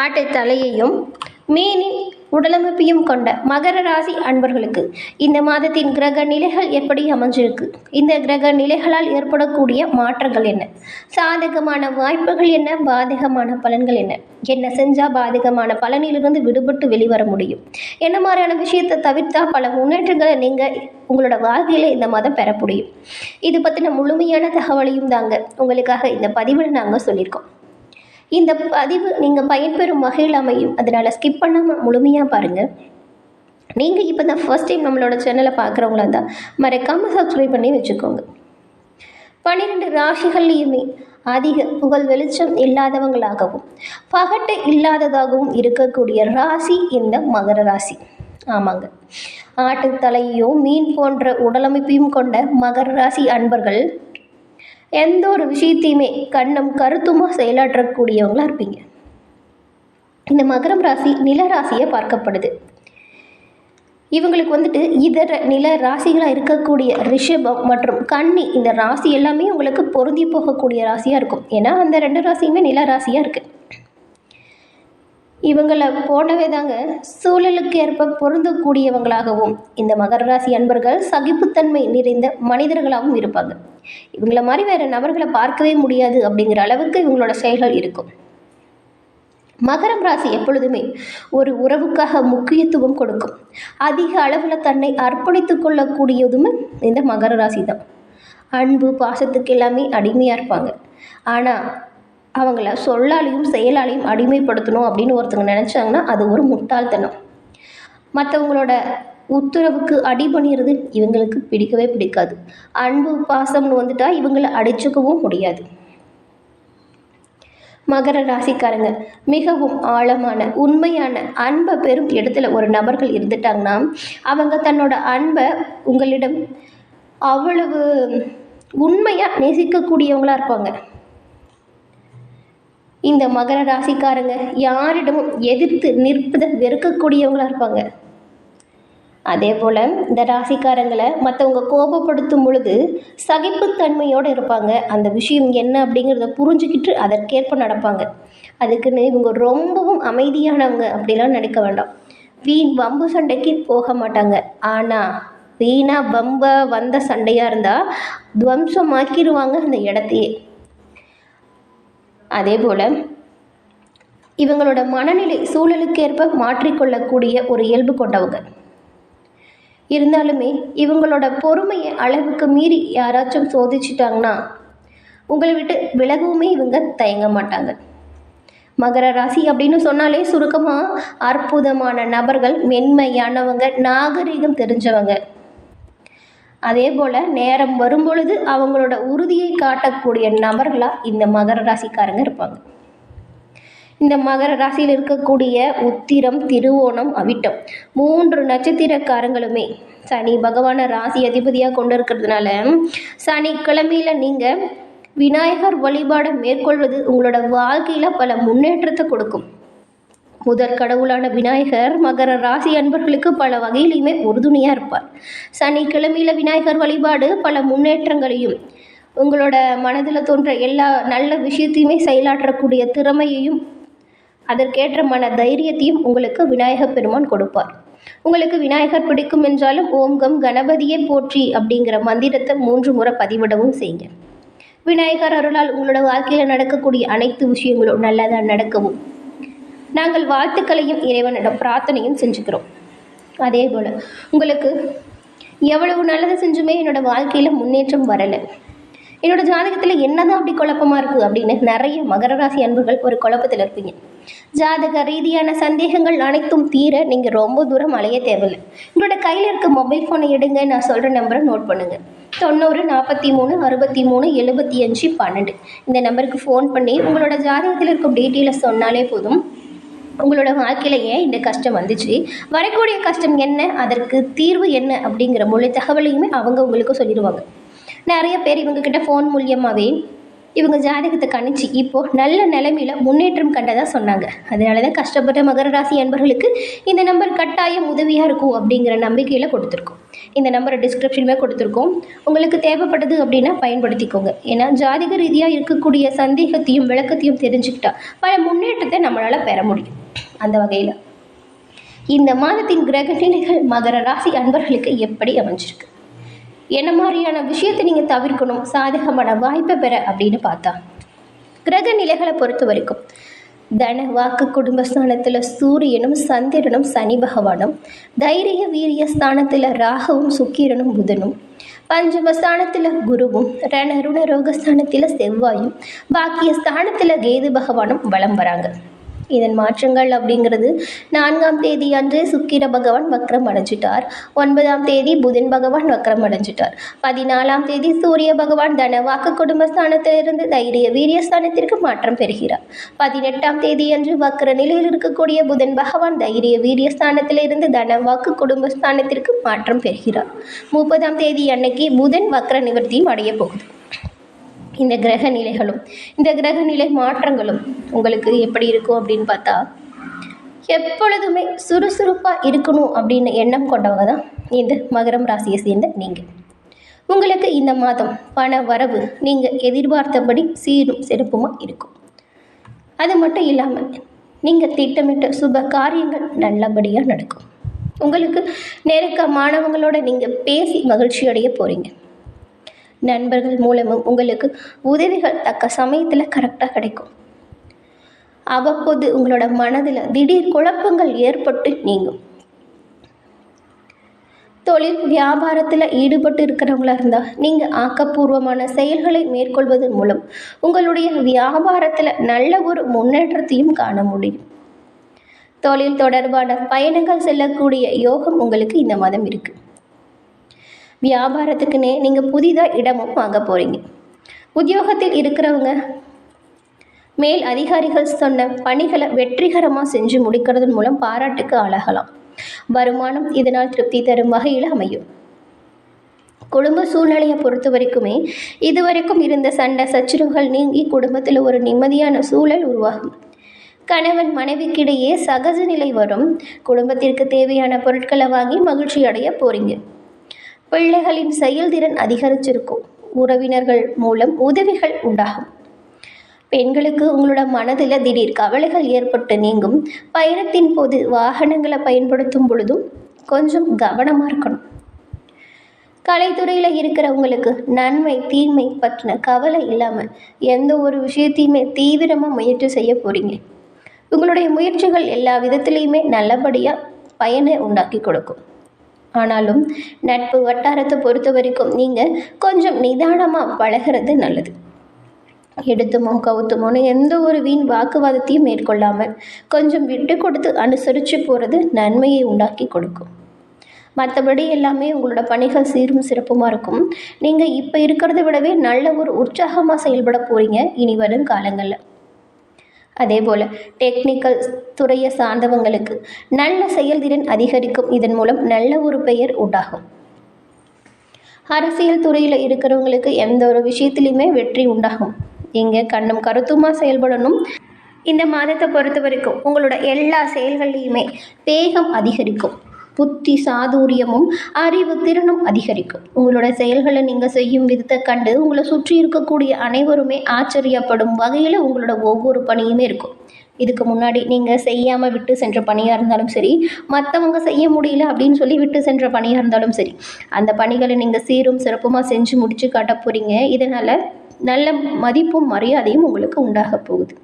ஆட்டு தலையையும் மீனின் உடலமைப்பையும் கொண்ட மகர ராசி அன்பர்களுக்கு இந்த மாதத்தின் கிரக நிலைகள் எப்படி அமைஞ்சிருக்கு? இந்த கிரக நிலைகளால் ஏற்படக்கூடிய மாற்றங்கள் என்ன? சாதகமான வாய்ப்புகள் என்ன? பாதகமான பலன்கள் என்ன? என்ன செஞ்சால் பாதகமான பலனிலிருந்து விடுபட்டு வெளிவர முடியும்? என்ன மாதிரியான விஷயத்தை தவிர்த்தா பல முன்னேற்றங்களை நீங்கள் உங்களோட வாழ்க்கையில் இந்த மாதம் பெற முடியும் இது பற்றின முழுமையான தகவலையும் தாங்க உங்களுக்காக இந்த பதிவில் நாங்கள் சொல்லியிருக்கோம். இந்த பதிவு நீங்கள் பயன்பெறும் வகையில் அமையும். அதனால் ஸ்கிப் பண்ணாமல் முழுமையாக பாருங்கள் நீங்கள் இப்போ தான் ஃபர்ஸ்ட் டைம் நம்மளோட சேனலை பார்க்குறவங்களா இருந்தால் மறக்காமல் சப்ஸ்கிரைப் பண்ணி வச்சுக்கோங்க. பன்னிரெண்டு ராசிகள்லையுமே அதிக புகழ் வெளிச்சம் இல்லாதவங்களாகவும் பகட்டு இல்லாததாகவும் இருக்கக்கூடிய ராசி இந்த மகர ராசி. ஆமாங்க. ஆட்டு தலையையும் மீன் போன்ற உடலமைப்பையும் கொண்ட மகர ராசி அன்பர்கள் எந்த ஒரு விஷயத்தையுமே கண்ணம் கருத்துமாக செயலாற்றக்கூடியவங்களாக இருப்பீங்க. இந்த மகரம் ராசி நில ராசியை பார்க்கப்படுது. இவங்களுக்கு வந்துட்டு இதர நில ராசிகளாக இருக்கக்கூடிய ரிஷபம் மற்றும் கன்னி இந்த ராசி எல்லாமே உங்களுக்கு பொருந்தி போகக்கூடிய ராசியாக இருக்கும். ஏன்னா அந்த ரெண்டு ராசியுமே நில ராசியாக இருக்குது இவங்களை போலவே தாங்க சூழலுக்கு ஏற்ப பொருந்தக்கூடியவங்களாகவும் இந்த மகர ராசி அன்பர்கள் சகிப்புத்தன்மை நிறைந்த மனிதர்களாகவும் இருப்பாங்க. இவங்கள மாதிரி வேறு நபர்களை பார்க்கவே முடியாது அப்படிங்கிற அளவுக்கு இவங்களோட செயல்கள் இருக்கும். மகரம் ராசி எப்பொழுதுமே ஒரு உறவுக்காக முக்கியத்துவம் கொடுக்கும். அதிக அளவில் தன்னை அர்ப்பணித்து கொள்ளக்கூடியதுமே இந்த மகர ராசி தான் அன்பு பாசத்துக்கு எல்லாமே அடிமையாக இருப்பாங்க. ஆனால் அவங்கள சொல்லாலையும் செயலாலையும் அடிமைப்படுத்தணும் அப்படின்னு ஒருத்தவங்க நினச்சாங்கன்னா அது ஒரு முட்டாள்தனம். மற்றவங்களோட உத்தரவுக்கு அடிபணிறது இவங்களுக்கு பிடிக்கவே பிடிக்காது. அன்பு பாசம்னு வந்துட்டா இவங்களை அடிச்சுக்கவும் முடியாது. மகர ராசிக்காரங்க மிகவும் ஆழமான உண்மையான அன்பை பெரும் இடத்துல ஒரு நபர்கள் இருந்துட்டாங்கன்னா அவங்க தன்னோட அன்பை உங்களிடம் அவ்வளவு உண்மையாக நேசிக்கக்கூடியவங்களா இருப்பாங்க. இந்த மகர ராசிக்காரங்க யாரிடமும் எதிர்த்து நிற்பதை வெறுக்கக்கூடியவங்களாக இருப்பாங்க. அதே போல் இந்த ராசிக்காரங்களை மற்றவங்க கோபப்படுத்தும் பொழுது சகிப்புத்தன்மையோடு இருப்பாங்க. அந்த விஷயம் என்ன அப்படிங்கிறத புரிஞ்சுக்கிட்டு அதற்கேற்ப நடப்பாங்க. அதுக்குன்னு இவங்க ரொம்பவும் அமைதியானவங்க அப்படிலாம் நினைக்க வேண்டாம். வீண் வம்பு சண்டைக்கு போக மாட்டாங்க. ஆனால் வீணாக வம்ப வந்த சண்டையாக இருந்தால் துவம்சமாக்கிடுவாங்க அந்த இடத்தையே. அதே போல் இவங்களோட மனநிலை சூழலுக்கேற்ப மாற்றிக்கொள்ளக்கூடிய ஒரு இயல்பு கொண்டவங்க. இருந்தாலுமே இவங்களோட பொறுமையை அளவுக்கு மீறி யாராச்சும் சோதிச்சிட்டாங்கன்னா உங்களை விட்டு விலகவுமே இவங்க தயங்க மாட்டாங்க. மகர ராசி அப்படின்னு சொன்னாலே சுருக்கமாக அற்புதமான நபர்கள் மென்மையானவங்க நாகரிகம் தெரிஞ்சவங்க. அதே போல் நேரம் வரும்பொழுது அவங்களோட உறுதியை காட்டக்கூடிய நபர்களாக இந்த மகர ராசிக்காரங்க இருப்பாங்க. இந்த மகர ராசியில் இருக்கக்கூடிய உத்திரம் திருவோணம் அவிட்டம் மூன்று நட்சத்திரக்காரங்களுமே சனி பகவானை ராசி அதிபதியாக கொண்டு இருக்கிறதுனால சனிக்கிழமையில் நீங்கள் விநாயகர் வழிபாடை மேற்கொள்வது உங்களோட வாழ்க்கையில் பல முன்னேற்றத்தை கொடுக்கும். முதற் கடவுளான விநாயகர் மகர ராசி அன்பர்களுக்கு பல வகையிலையுமே உறுதுணையாக இருப்பார். சனிக்கிழமையில் விநாயகர் வழிபாடு பல முன்னேற்றங்களையும் உங்களோட மனதில் தோன்ற எல்லா நல்ல விஷயத்தையுமே செயலாற்றக்கூடிய திறமையையும் அதற்கேற்ற மன தைரியத்தையும் உங்களுக்கு விநாயகர் பெருமான் கொடுப்பார். உங்களுக்கு விநாயகர் பிடிக்கும் என்றாலும் ஓம் கம் கணபதியே போற்றி அப்படிங்கிற மந்திரத்தை மூன்று முறை பதிவிடவும் செய்யுங்க. விநாயகர் அருளால் உங்களோட வாழ்க்கையில் நடக்கக்கூடிய அனைத்து விஷயங்களும் நல்லதாக நடக்கவும் நாங்கள் வாழ்த்துக்களையும் இறைவனிடம் பிரார்த்தனையும் செஞ்சுக்கிறோம். அதே போல் உங்களுக்கு எவ்வளவு நல்லது செஞ்சுமே என்னோடய வாழ்க்கையில் முன்னேற்றம் வரலை. என்னோடய ஜாதகத்தில் என்னதான் அப்படி குழப்பமாக இருக்குது அப்படின்னு நிறைய மகர ராசி அன்புகள் ஒரு குழப்பத்தில் இருப்பீங்க. ஜாதக ரீதியான சந்தேகங்கள் அனைத்தும் தீர நீங்கள் ரொம்ப தூரம் அலைய தேவையில்லை. உங்களோட கையில் இருக்க மொபைல் ஃபோனை எடுங்க நான் சொல்கிற நம்பரை நோட் பண்ணுங்கள் தொண்ணூறு நாற்பத்தி மூணு அறுபத்தி மூணு எழுபத்தி அஞ்சு பன்னெண்டு. இந்த நம்பருக்கு ஃபோன் பண்ணி உங்களோட ஜாதகத்தில் இருக்கும் டீட்டெயிலை சொன்னாலே போதும். உங்களோட வாழ்க்கையில் ஏன் இந்த கஷ்டம் வந்துச்சு? வரக்கூடிய கஷ்டம் என்ன? அதற்கு தீர்வு என்ன? அப்படிங்கிற முழு தகவலையுமே அவங்க உங்களுக்கு சொல்லிடுவாங்க. நிறைய பேர் இவங்கக்கிட்ட ஃபோன் மூலியமாகவே இவங்க ஜாதகத்தை கணிச்சு இப்போது நல்ல நிலைமையில் முன்னேற்றம் கண்டதாக சொன்னாங்க. அதனால தான் கஷ்டப்பட்ட மகர ராசி அன்பர்களுக்கு இந்த நம்பர் கட்டாயம் உதவியாக இருக்கும் அப்படிங்கிற நம்பிக்கையில் கொடுத்துருக்கோம். இந்த நம்பரை டிஸ்கிரிப்ஷனுமே கொடுத்துருக்கோம். உங்களுக்கு தேவைப்படுது அப்படின்னா பயன்படுத்திக்கோங்க. ஏன்னா ஜாதிக ரீதியாக இருக்கக்கூடிய சந்தேகத்தையும் விளக்கத்தையும் தெரிஞ்சுக்கிட்டா பல முன்னேற்றத்தை நம்மளால் பெற முடியும். அந்த வகையில். இந்த மாதத்தின் கிரக நிலைகள் மகர ராசி அன்பர்களுக்கு எப்படி அமைஞ்சிருக்கு? என்ன மாதிரியான விஷயத்தை நீங்கள் தவிர்க்கணும்? சாதகமான வாய்ப்பை பெற அப்படின்னு பார்த்தா கிரக நிலைகளை பொறுத்த வரைக்கும் தன வாக்கு குடும்பஸ்தானத்தில் சூரியனும் சந்திரனும் சனி பகவானும் தைரிய வீரிய ஸ்தானத்தில் ராகவும் சுக்கிரனும் புதனும் பஞ்சமஸ்தானத்தில் குருவும் ரண ருண ரோகஸ்தானத்தில் செவ்வாயும் பாக்கிய ஸ்தானத்தில் கேது பகவானும் வலம் வராங்க. இதன் மாற்றங்கள் அப்படிங்கிறது நான்காம் தேதி அன்று சுக்கிர பகவான் வக்ரம் அடைஞ்சிட்டார். ஒன்பதாம் தேதி புதன் பகவான் வக்ரம் அடைஞ்சிட்டார். பதினாலாம் தேதி சூரிய பகவான் தனவாக்கு குடும்பஸ்தானத்திலிருந்து தைரிய வீரியஸ்தானத்திற்கு மாற்றம் பெறுகிறார். பதினெட்டாம் தேதி அன்று வக்ர நிலையில் இருக்கக்கூடிய புதன் பகவான் தைரிய வீரியஸ்தானத்திலிருந்து தனவாக்கு குடும்பஸ்தானத்திற்கு மாற்றம் பெறுகிறார். முப்பதாம் தேதி அன்னைக்கு புதன் வக்ர நிவர்த்தியும் அடைய போகுது. இந்த கிரக நிலைகளும் இந்த கிரக நிலை மாற்றங்களும் உங்களுக்கு எப்படி இருக்கும் அப்படின்னு பார்த்தா எப்பொழுதுமே சுறுசுறுப்பாக இருக்கணும் அப்படின்னு எண்ணம் கொண்டவங்க தான் இந்த மகரம் ராசியை சேர்ந்த நீங்கள். உங்களுக்கு இந்த மாதம் பண வரவு நீங்கள் எதிர்பார்த்தபடி சீரும் சிறப்புமாக இருக்கும். அது மட்டும் இல்லாமல் நீங்கள் திட்டமிட்ட சுப காரியங்கள் நல்லபடியாக நடக்கும். உங்களுக்கு நெருக்கமானவங்களோட நீங்கள் பேசி மகிழ்ச்சியடைய போகிறீங்க நண்பர்கள் மூலமும் உங்களுக்கு உதவிகள் தக்க சமயத்தில் கரெக்டாக கிடைக்கும். அவ்வப்போது உங்களோட மனதில் திடீர் குழப்பங்கள் ஏற்பட்டு நீங்கும். தொழில் வியாபாரத்தில் ஈடுபட்டு இருக்கிறவங்களா இருந்தால் நீங்கள் ஆக்கப்பூர்வமான செயல்களை மேற்கொள்வதன் மூலம் உங்களுடைய வியாபாரத்தில் நல்ல ஒரு முன்னேற்றத்தையும் காண முடியும். தொழில் தொடர்பான பயணங்கள் செல்லக்கூடிய யோகம் உங்களுக்கு இந்த மாதம் இருக்குது வியாபாரத்துக்குன்னே நீங்கள் புதிதாக இடமும் வாங்க போகிறீங்க உத்தியோகத்தில் இருக்கிறவங்க மேல் அதிகாரிகள் சொன்ன பணிகளை வெற்றிகரமாக செஞ்சு முடிக்கிறதன் மூலம் பாராட்டுக்கு ஆளாகலாம். வருமானம் இதனால் திருப்தி தரும் வகையில் அமையும். குடும்ப சூழ்நிலையை பொறுத்த வரைக்குமே இதுவரைக்கும் இருந்த சண்டை சச்சரவுகள் நீங்கி குடும்பத்தில் ஒரு நிம்மதியான சூழல் உருவாகும். கணவன் மனைவிக்கிடையே சகஜ நிலை வரும். குடும்பத்திற்கு தேவையான பொருட்களை வாங்கி மகிழ்ச்சி அடைய போறீங்க. பிள்ளைகளின் செயல்திறன் அதிகரிச்சிருக்கும். உறவினர்கள் மூலம் உதவிகள் உண்டாகும். பெண்களுக்கு உங்களோட மனதில் திடீர் கவலைகள் ஏற்பட்டு நீங்கும். பயணத்தின் போது வாகனங்களை பயன்படுத்தும் பொழுதும் கொஞ்சம் கவனமாக இருக்கணும். கலைத்துறையில் இருக்கிறவங்களுக்கு நன்மை தீமை பற்றின கவலை இல்லாமல் எந்த ஒரு விஷயத்தையுமே தீவிரமாக முயற்சி செய்ய போகிறீங்க உங்களுடைய முயற்சிகள் எல்லா விதத்துலேயுமே நல்லபடியாக பயனை உண்டாக்கி கொடுக்கும். ஆனாலும் நட்பு வட்டாரத்தை பொறுத்த வரைக்கும் நீங்கள் கொஞ்சம் நிதானமாக பழகிறது நல்லது. எடுத்துமோ கவுத்துமோன்னு எந்த ஒரு வீண் வாக்குவாதத்தையும் மேற்கொள்ளாமல் கொஞ்சம் விட்டு கொடுத்து அனுசரித்து போகிறது நன்மையை உண்டாக்கி கொடுக்கும். மற்றபடி எல்லாமே உங்களோட பணிகள் சீரும் சிறப்புமாக இருக்கும். நீங்கள் இப்போ இருக்கிறத விடவே நல்ல ஒரு உற்சாகமாக செயல்பட போகிறீங்க இனி வரும் காலங்களில். அதே போல் டெக்னிக்கல் துறையை சார்ந்தவங்களுக்கு நல்ல செயல்திறன் அதிகரிக்கும் இதன் மூலம் நல்ல ஒரு பெயர் உண்டாகும். அரசியல் துறையில் இருக்கிறவங்களுக்கு எந்த ஒரு விஷயத்துலையுமே வெற்றி உண்டாகும். இங்கே கண்ணும் கருத்துமாக செயல்படணும். இந்த மாதத்தை பொறுத்த வரைக்கும் உங்களோட எல்லா செயல்கள்லையுமே வேகம் அதிகரிக்கும். புத்தி சாதுரியமும் அறிவு திறனும் அதிகரிக்கும். உங்களோட செயல்களை நீங்கள் செய்யும் விதத்தை கண்டு உங்களை சுற்றி இருக்கக்கூடிய அனைவருமே ஆச்சரியப்படும் வகையில் உங்களோட ஒவ்வொரு பணியுமே இருக்கும். இதுக்கு முன்னாடி நீங்கள் செய்யாமல் விட்டு சென்ற பணியாக இருந்தாலும் சரி மற்றவங்க செய்ய முடியல அப்படின்னு சொல்லி விட்டு சென்ற பணியாக இருந்தாலும் சரி அந்த பணிகளை நீங்கள் சீரும் சிறப்புமாக செஞ்சு முடித்து காட்ட போகிறீங்க இதனால் நல்ல மதிப்பும் மரியாதையும் உங்களுக்கு உண்டாக போகுது.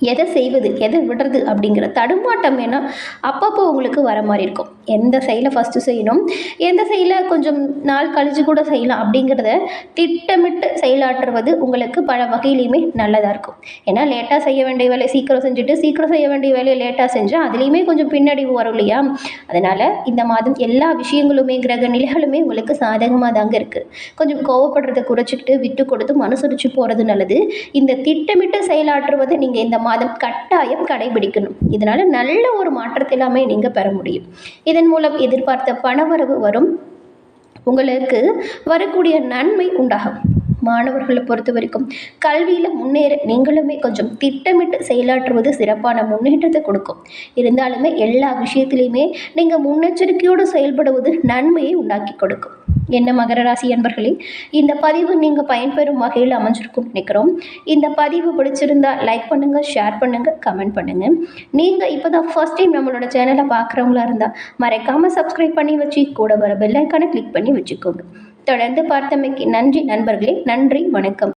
எதை செய்வது எதை விடுறது அப்படிங்கிற தடுமாட்டம் வேணால் அப்பப்போ உங்களுக்கு வர மாதிரி இருக்கும். எந்த செயலை ஃபஸ்ட்டு செய்யணும் எந்த செயலை கொஞ்சம் நாள் கழிச்சு கூட செய்யலாம் அப்படிங்கிறத திட்டமிட்டு செயலாற்றுவது உங்களுக்கு பல வகையிலையுமே நல்லதாக இருக்கும். ஏன்னா லேட்டாக செய்ய வேண்டிய வேலையை சீக்கிரம் செஞ்சுட்டு சீக்கிரம் செய்ய வேண்டிய வேலையை லேட்டாக செஞ்சால் அதுலேயுமே கொஞ்சம் பின்னடைவு வரும் இல்லையா? அதனால் இந்த மாதம் எல்லா விஷயங்களுமே கிரக நிலைகளுமே உங்களுக்கு சாதகமாக தாங்க இருக்குது கொஞ்சம் கோவப்படுறதை குறைச்சிக்கிட்டு விட்டு கொடுத்து மனசுரிச்சு போகிறது நல்லது. இந்த திட்டமிட்டு செயலாற்றுவதை நீங்கள் இந்த மாதம் கட்டாயம் கடைபிடிக்கணும். இதனால் நல்ல ஒரு மாற்றத்தை எல்லாமே நீங்கள் பெற முடியும். இதன் மூலம் எதிர்பார்த்த பணவரவு வரும். உங்களுக்கு வரக்கூடிய நன்மை உண்டாகும். மாணவர்களை பொறுத்த வரைக்கும் கல்வியில் முன்னேற நீங்களுமே கொஞ்சம் திட்டமிட்டு செயலாற்றுவது சிறப்பான முன்னேற்றத்தை கொடுக்கும். இருந்தாலுமே எல்லா விஷயத்திலையுமே நீங்கள் முன்னெச்சரிக்கையோடு செயல்படுவது நன்மையை உண்டாக்கி கொடுக்கும். என்ன மகர ராசி அன்பர்களே இந்த பதிவு நீங்கள் பயன்பெறும் வகையில் அமைஞ்சிருக்கும் நினைக்கிறோம். இந்த பதிவு பிடிச்சிருந்தா லைக் பண்ணுங்கள் ஷேர் பண்ணுங்கள் கமெண்ட் பண்ணுங்கள் நீங்கள் இப்போ தான் ஃபர்ஸ்ட் டைம் நம்மளோட சேனலை பார்க்குறவங்களா இருந்தால் மறைக்காமல் சப்ஸ்கிரைப் பண்ணி வச்சு கூட வர பெல்லைக்கான கிளிக் பண்ணி வச்சுக்கோங்க. தொடர்ந்து பார்த்தமைக்கு நன்றி நண்பர்களே நன்றி வணக்கம்.